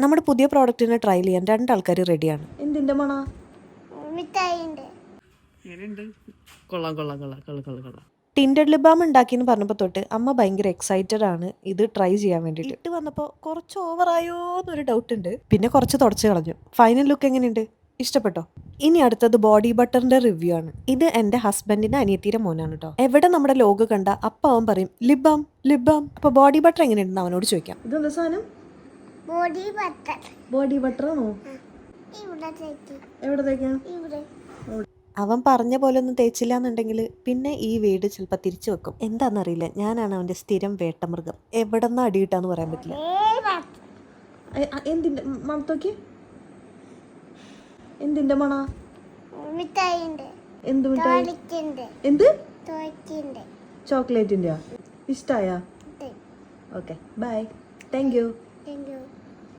നമ്മുടെ പുതിയ പ്രോഡക്റ്റിനെ ട്രൈ ചെയ്യാൻ രണ്ടാൾക്കാർ റെഡിയാണ് എന്തിന്റെ മണ? മിഠായിന്റെ. കൊള്ളാം കൊള്ളാം കൊള്ളാം കൊള്ളാം കൊള്ളാം കൊള്ളാം. ടിൻഡഡ് ലിബാം ഉണ്ടാക്കിയെന്ന് പറഞ്ഞപ്പോൾ തൊട്ട് അമ്മ ഭയങ്കര എക്സൈറ്റഡ് ആണ് ഇത് ട്രൈ ചെയ്യാൻ വേണ്ടിട്ട് ഇട്ട് വന്നപ്പോൾ കുറച്ച് ഓവറായോ എന്നൊരു ഡൗട്ട് ഉണ്ട്. പിന്നെ കുറച്ച് തുടച്ച് കളഞ്ഞു. ഫൈനൽ ലുക്ക് എങ്ങനെയുണ്ട്? ഇഷ്ടപ്പെട്ടോ? ഇനി അടുത്തത് ബോഡി ബട്ടറിന്റെ റിവ്യൂ ആണ്. ഇത് എന്റെ ഹസ്ബൻഡിന്റെ അനിയത്തിയുടെ മോനാണ് കേട്ടോ എവിടെ നമ്മുടെ ലോഗ് കണ്ട അപ്പ അവൻ പറയും ലിബാം ലിബാം. അപ്പൊ ബോഡി ബട്ടർ എങ്ങനെയുണ്ടെന്ന് അവനോട് ചോദിക്കാം. ഇതെന്താ സാധനം? ബോഡി ബട്ടർ ബോഡി ബട്ടറാണോ ഇവിടെ തേക്ക്. എവിടെ തേക്കാം? ഇവിടെ. അവൻ പറഞ്ഞ പോലെ ഒന്നും തേച്ചില്ല എന്നുണ്ടെങ്കിൽ പിന്നെ ഈ വീട് ചിലപ്പോൾ തിരിച്ചു വെക്കും. എന്താണെന്നറിയില്ല ഞാനാണ് അവന്റെ സ്ഥിരം വേട്ടമൃഗം. എവിടെന്നാ അടിയിട്ടാന്ന് പറയാൻ പറ്റില്ല. എന്തിന്റെ മണത്തോക്കി എന്തിന്റെ മണ മിഠായിന്റെ. എന്ത് മിഠായി? എന്ത്? ചോക്ലേറ്റിന്റെയാ ഇഷ്ടായ? Okay. Bye. Thank you. Thank you.